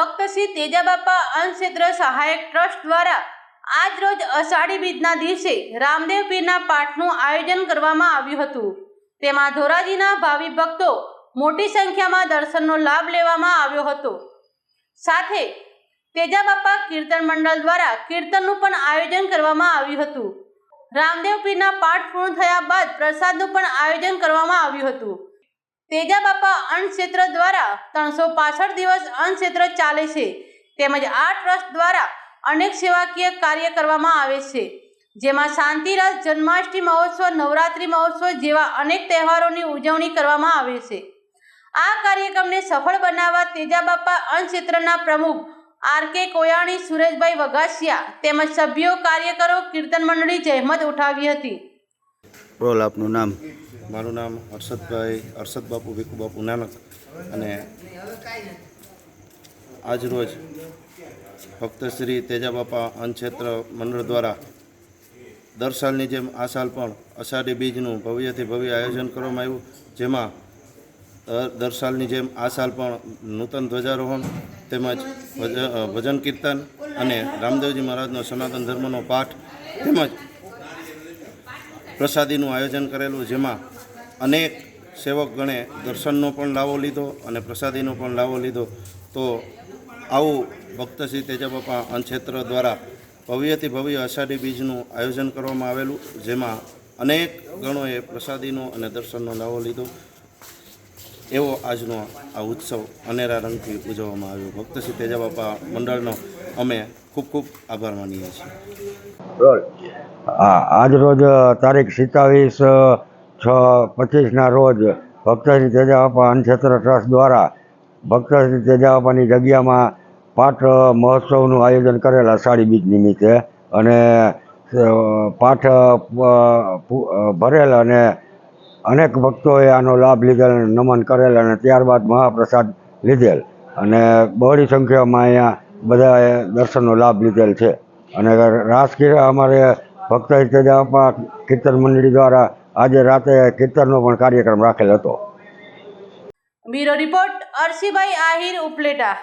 શ્રી તેજાબાપા અંશેત્ર સહાયક ટ્રસ્ટ દ્વારા આજ રોજ અષાઢી બીજના દિવસે રામદેવ પીરના પાઠનું આયોજન કરવામાં આવ્યું હતું. તેમાં ધોરાજીના ભાવિ ભક્તો મોટી સંખ્યામાં દર્શનનો લાભ લેવામાં આવ્યો હતો. સાથે તેજાબાપા કીર્તન મંડળ દ્વારા કીર્તનનું પણ આયોજન કરવામાં આવ્યું હતું. રામદેવ પીરના પાઠ પૂર્ણ થયા બાદ પ્રસાદનું પણ આયોજન કરવામાં આવ્યું હતું. તેજા બાપા અન્ન ક્ષેત્ર દ્વારા ત્રણસો પાસઠ દિવસ અન્ન ક્ષેત્ર ચાલે છે. તેમજ આ ટ્રસ્ટ દ્વારા અનેક સેવાકીય કાર્ય કરવામાં આવે છે. જેમાં શાંતિરસ જન્માષ્ટમી મહોત્સવ, નવરાત્રિ મહોત્સવ જેવા અનેક તહેવારોની ઉજવણી કરવામાં આવે છે. આ કાર્યક્રમને સફળ બનાવવા તેજા બાપા અન્ન ક્ષેત્રના પ્રમુખ આર કે કોયાણી, સુરેશભાઈ વઘાસિયા તેમજ સભ્યો કાર્યકરો, કીર્તન મંડળી જહેમત ઉઠાવી હતી. બોલ, આપનું નામ? મારું નામ હર્ષદભાઈ હર્ષદ બાપુ ભીખુ બાપુ નાનક. અને આજ રોજ ભક્ત શ્રી તેજા બાપા અન્નક્ષેત્ર મંડળ દ્વારા દર સાલની જેમ આ સાલ પણ અષાઢી બીજનું ભવ્યથી ભવ્ય આયોજન કરવામાં આવ્યું, જેમાં દર- સાલની જેમ આ સાલ પણ નૂતન ધ્વજારોહણ તેમજ ભજ- ભજન કીર્તન અને રામદેવજી મહારાજનો સનાતન ધર્મનો પાઠ તેમજ પ્રસાદીનું આયોજન કરેલું, જેમાં અનેક સેવક ગણે દર્શનનો પણ લાવો લીધો અને પ્રસાદીનો પણ લાવો લીધો. તો આવું ભક્ત શ્રી તેજાબાપા અનક્ષેત્ર દ્વારા ભવ્યથી ભવ્ય અષાઢી બીજનું આયોજન કરવામાં આવેલું, જેમાં અનેક ગણોએ પ્રસાદીનો અને દર્શનનો લાવો લીધો. એવો આજનો આ ઉત્સવ અનેરા રંગથી ઉજવવામાં આવ્યો. ભક્ત શ્રી તેજાબાપા મંડળનો અમે ખૂબ ખૂબ આભાર માનીએ છીએ. આજ રોજ તારીખ સિત્તાવીસ છ, પચીસના રોજ ભક્તશ્રી તેજાબાપા અન્નક્ષેત્ર ટ્રસ્ટ દ્વારા ભક્તશ્રી તેજાબાપાની જગ્યામાં પાઠ મહોત્સવનું આયોજન કરેલા સાડી બીજ નિમિત્તે અને પાઠ ભરેલ અને અનેક ભક્તોએ આનો લાભ લીધેલ નમન કરેલ અને ત્યારબાદ મહાપ્રસાદ લીધેલ. અને બહોળી સંખ્યામાં અહીંયા બધાએ દર્શનનો લાભ લીધેલ છે. અને રાસકીય અમારે ભક્ત તેજાપા કીર્તન મંડળી દ્વારા આજે રાતે કીર્તનનો પણ કાર્યક્રમ રાખેલ હતો. Bureau report Arsibhai Ahir Upleta.